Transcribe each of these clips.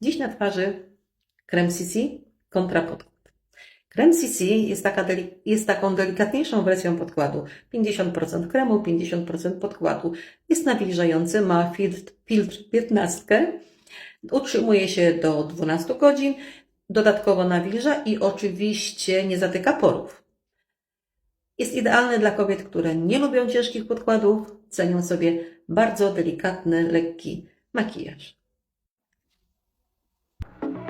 Dziś na twarzy krem CC kontra podkład. Krem CC jest, taka jest taką delikatniejszą wersją podkładu. 50% kremu, 50% podkładu. Jest nawilżający, ma filtr, filtr 15, utrzymuje się do 12 godzin, dodatkowo nawilża i oczywiście nie zatyka porów. Jest idealny dla kobiet, które nie lubią ciężkich podkładów, cenią sobie bardzo delikatny, lekki makijaż.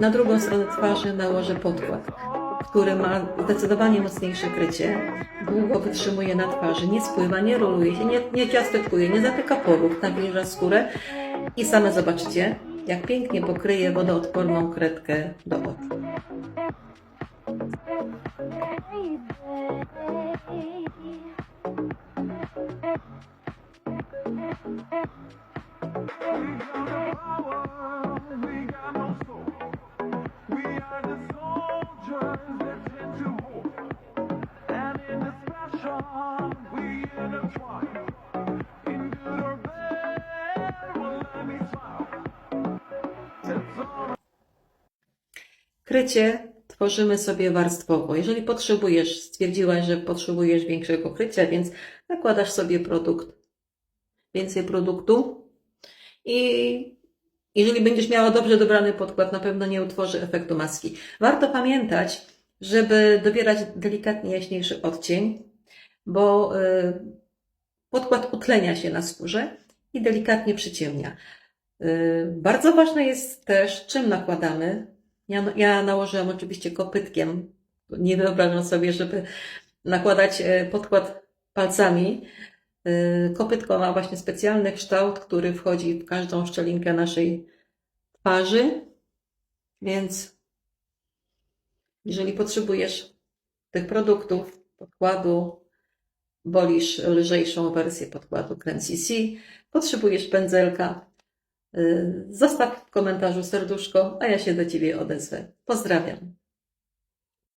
Na drugą stronę twarzy nałożę podkład, który ma zdecydowanie mocniejsze krycie, długo wytrzymuje na twarzy, nie spływa, nie roluje się, nie, nie ciasteczkuje, nie zatyka porów, nawilża skórę. I same zobaczycie, jak pięknie pokryje wodoodporną kredkę do oczu. We got Krycie tworzymy sobie warstwowo. Jeżeli potrzebujesz, stwierdziłaś, że potrzebujesz większego krycia, więc nakładasz sobie produkt, więcej produktu i jeżeli będziesz miała dobrze dobrany podkład, na pewno nie utworzy efektu maski. Warto pamiętać, żeby dobierać delikatnie jaśniejszy odcień, bo y, podkład utlenia się na skórze i delikatnie przyciemnia. Y, Bardzo ważne jest też, czym nakładamy. Ja, ja nałożyłam oczywiście kopytkiem. Nie wyobrażam sobie, żeby nakładać e, podkład palcami. Y, Kopytko ma właśnie specjalny kształt, który wchodzi w każdą szczelinkę naszej twarzy, więc jeżeli potrzebujesz tych produktów, podkładu, wolisz lżejszą wersję podkładu Creme CC, potrzebujesz pędzelka, y, zostaw w komentarzu serduszko, a ja się do Ciebie odezwę. Pozdrawiam.